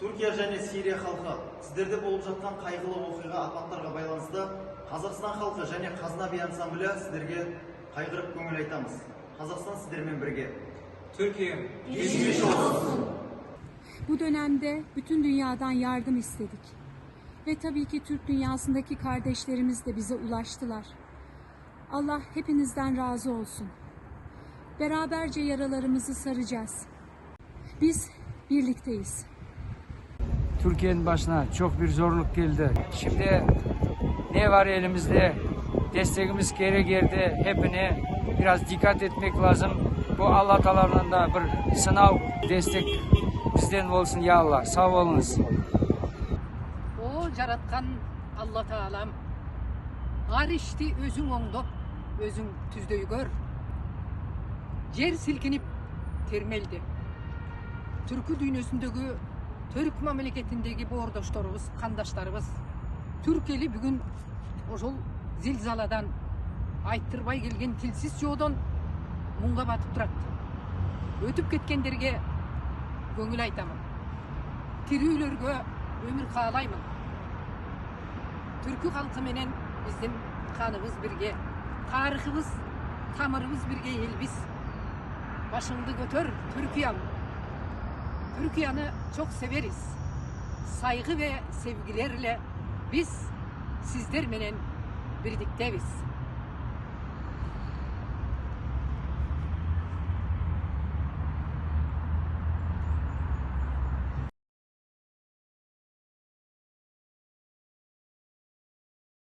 Түркия және Сирия халқы сіздерде болып жатқан қайғылы оқиға апаттарға байланысты Қазақстан халқы және Қазына би ансамблі сіздерге қайғырып көңіл айтамыз. Қазақстан сіздермен бірге. Türkiye Geçmiş olsun. Bu dönemde bütün dünyadan yardım istedik. Ve tabii ki Türk dünyasındaki kardeşlerimiz de bize ulaştılar. Allah hepinizden razı olsun. Beraberce yaralarımızı saracağız. Biz birlikteyiz. Türkiye'nin başına çok bir zorluk geldi. Şimdi ne var elimizde? Destekimiz geri geldi. Hepine biraz dikkat etmek lazım. Bu Allah talarından da bir sınav destek bizden olsun ya Allah. Sağ olunuz. O yaratkan Allah Taala'm. Ağır işti özün ondu. Özün tüzdeyi gör. Yer silkinip termeldi. Türkü dünyasındaki түрк мемлекетіндегі бордошторубуз кандаштарыбыз түрк эли бүгүн ошол зілзаладан айттырбай келген тілсіз жоодон мұңға батып тұрады өтіп кеткендерге көңіл айтамын тірілерге өмір қалаймын түркі халқы менен біздің қанымыз бірге тарыхыбыз тамырыбыз бірге елбіз башыңды көтөр түркиям Türkiye'ni çok severiz. Saygı ve sevgilerle biz sizler menen birlikteyiz.